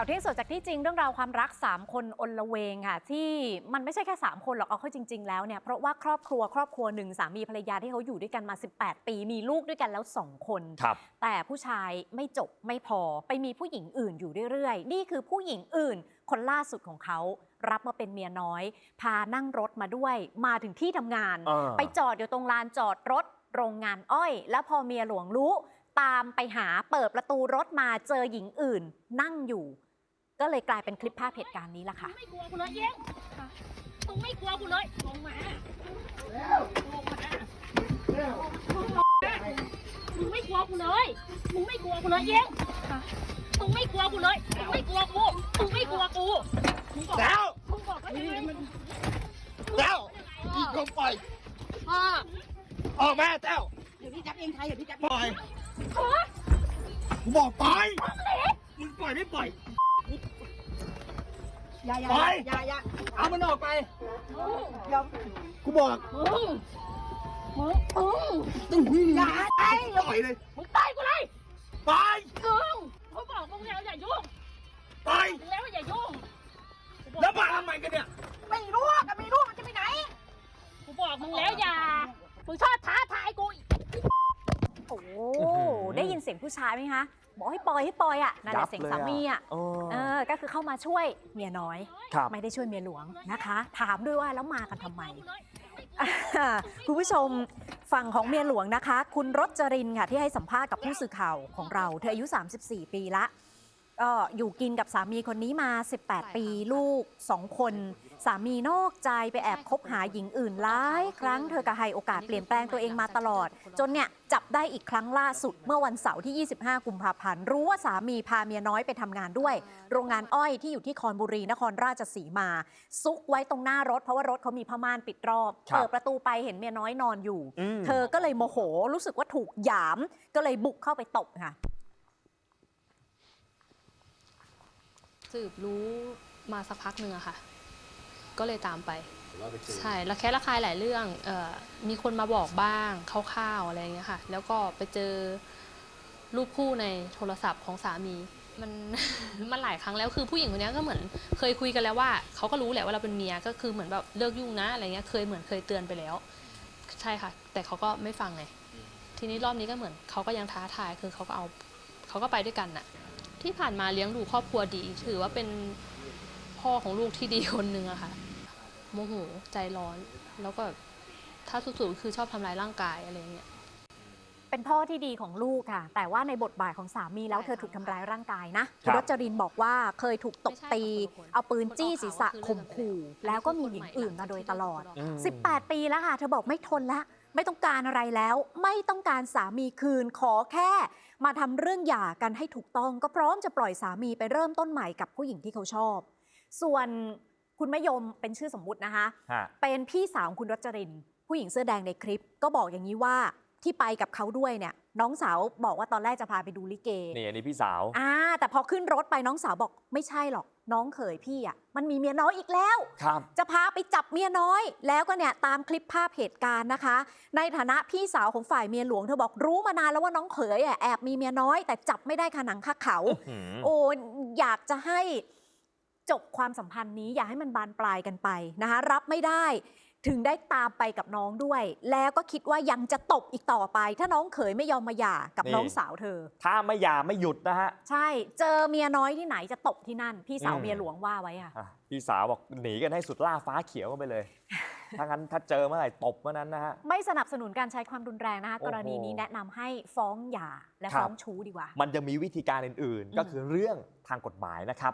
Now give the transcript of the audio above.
ข่าวเที่ยงสดจากที่จริงเรื่องราวความรัก 3 คนอนละเวงค่ะ ที่มันไม่ใช่แค่ 3 คนหรอกเอาเข้าจริง ๆ แล้วเนี่ยเพราะว่าครอบครัวครอบครัวหนึ่งสามีภรรยาที่เขาอยู่ด้วยกันมา 18 ปี มีลูกด้วยกันแล้ว 2 คน ครับ แต่ผู้ชายไม่จบไม่พอไปมีผู้หญิงอื่นอยู่เรื่อยๆ นี่คือผู้หญิงอื่น คนล่าสุดของเขา รับมาเป็นเมียน้อย พานั่งรถมาด้วย มาถึงที่ทำงานเออไปจอดอยู่ตรงลานจอดรถโรงงานอ้อย แล้วพอเมียหลวงรู้ ตามไปหาเปิดประตูรถมาเจอหญิงอื่น นั่งอยู่ ก็เลยกลายเป็นคลิปภาพเหตุการณ์นี้ล่ะค่ะ ไม่กลัวกูเลยเย้งมึงไม่กลัวกูเลยลงมาลงมามึงไม่กลัวกูเลย มึงไม่กลัวกูเลยเย้งมึงไม่กลัวกูเลย มึงไม่กลัวกู มึงไม่กลัวกูมึงบอกแล้วมึงบอกว่ายังไงแล้วอีกคนปล่อยพ่อออกมาเจ้าเดี๋ยวพี่จับเองใครเดี๋ยวพี่จับปล่อยพ่อกูบอกปล่อยมึงปล่อยไม่ปล่อย อย่าอย่าไปอย่าอย่าเอามันออกไปเดี๋ยวกูบอกมึงมึงมึงอย่าไปปล่อยเลยมึงตายกูเลยไปมึงเขาบอกมึงแล้วอย่ายุ่งไปมึงแล้วอย่ายุ่งแล้วมาทำไมกันเนี่ยไม่รู้อะก็ไม่รู้มันจะไปไหนกูบอกมึงแล้วอย่ามึงชอบท้าทายกูอีกโอ้อื้อหือได้ยินเสียงผู้ชายไหมคะ บอกให้ปล่อยให้ปล่อยอะนั่นแหละเสียงสามีอะเออ เออก็คือเข้ามาช่วยเมียน้อย ครับ ไม่ได้ช่วยเมียหลวงนะคะ ถามด้วยว่าแล้วมากันทำไมอ่าคุณผู้ชมฝั่งของเมียหลวงนะคะ คุณรจรินค่ะที่ให้สัมภาษณ์กับผู้สื่อข่าวของเรา เธออายุ 34 ปีละ ก็อยู่กินกับสามีคนนี้มา 18 ปีลูก 2 คน สามีนอกใจไปแอบคบหาหญิงอื่นหลายครั้งเธอก็ให้โอกาสเปลี่ยนแปลงตัวเองมาตลอด จนเนี่ยจับได้อีกครั้งล่าสุดเมื่อวันเสาร์ที่ 25 กุมภาพันธ์ รู้ว่าสามีพาเมียน้อยไปทำงานด้วย โรงงานอ้อยที่อยู่ที่คอนบุรีนครราชสีมา ซุกไว้ตรงหน้ารถเพราะว่ารถเขามีผ้าม่านปิดรอบครับเปิดประตูไปเห็นเมียน้อยนอนอยู่อืมเธอก็เลยโมโหรู้สึกว่าถูกหยามก็เลยบุกเข้าไปตบค่ะ สืบรู้มาสักพักหนึ่งอะค่ะ ก็เลยตามไป ใช่แล้วแค่ระคายหลายเรื่องเออมีคนมาบอกบ้างคร่าวๆอะไรอย่างเงี้ยค่ะ แล้วก็ไปเจอรูปคู่ในโทรศัพท์ของสามี มันมันหลายครั้งแล้วคือผู้หญิงคนเนี้ยก็เหมือน เคยคุยกันแล้วว่าเขาก็รู้แหละว่าเราเป็นเมียก็คือเหมือนแบบเลิกยุ่งนะอะไรเงี้ยเคยเหมือนเคยเตือนไปแล้ว ใช่ค่ะ แต่เขาก็ไม่ฟังไงทีนี้รอบนี้ก็เหมือนเขาก็ยังท้าทายคือเขาก็เอาเขาก็ไปด้วยกันน่ะ ที่ผ่านมาเลี้ยงดูครอบครัวดี ถือว่าเป็นพ่อของลูกที่ดีคนหนึ่งอะค่ะโมโหใจร้อน แล้วก็ถ้าสุดๆคือชอบทำร้ายร่างกายอะไรอย่างเงี้ยเป็นพ่อที่ดีของลูกค่ะ แต่ว่าในบทบาทของสามีแล้วเธอถูกทำร้ายร่างกายนะคคุรัณบรจรินบอกว่าเคยถูกตบตี เอาปืนจี้ศีรษะข่มขู่ แล้วก็มีหญิงอื่นมาโดยตลอดอืม18 ปีแล้วค่ะ เธอบอกไม่ทนละ ไม่ต้องการอะไรแล้ว ไม่ต้องการสามีคืนขอแค่ มาทำเรื่องหย่ากันให้ถูกต้อง ก็พร้อมจะปล่อยสามีไปเริ่มต้นใหม่กับผู้หญิงที่เขาชอบ ส่วนคุณมะยมเป็นชื่อสมมุตินะคะ ฮะ เป็นพี่สาวของคุณรจริน ผู้หญิงเสื้อแดงในคลิปก็บอกอย่างนี้ว่า ที่ไปกับเขาด้วยเนี่ย น้องสาวบอกว่าตอนแรกจะพาไปดูลิเกนี่อันนี้พี่สาวอ่าแต่พอขึ้นรถไปน้องสาวบอกไม่ใช่หรอก น้องเขยพี่อะมันมีเมียน้อยอีกแล้ว ครับจะพาไปจับเมียน้อย แล้วก็เนี่ยตามคลิปภาพเหตุการณ์นะคะ ในฐานะพี่สาวของฝ่ายเมียหลวงเธอบอกรู้มานานแล้วว่าน้องเขยอะแอบมีเมียน้อย แต่จับไม่ได้ขาหนังคาเขาอื้อหือโอ้อยากจะให้จบความสัมพันธ์นี้อย่าให้มันบานปลายกันไปนะคะ รับไม่ได้ ถึงได้ตามไปกับน้องด้วย แล้วก็คิดว่ายังจะตบอีกต่อไป ถ้าน้องเขยไม่ยอมมาหย่ากับนี่ น้องสาวเธอ ถ้าไม่หย่าไม่หยุดนะฮะใช่ เจอเมียน้อยที่ไหนจะตบที่นั่น พี่สาวอืมเมียหลวงว่าไว้อะอะพี่สาวบอกหนีกันให้สุดล่าฟ้าเขียวกันไปเลย ถ้างั้นถ้าเจอเมื่อไหร่ตบเมื่อนั้นนะฮะ ไม่สนับสนุนการใช้ความรุนแรงนะคะ โอ้โหกรณีนี้แนะนำให้ฟ้องหย่าและครับ ฟ้องชู้ดีกว่า มันจะมีวิธีการอื่นอืมๆก็คือเรื่องทางกฎหมายนะครับ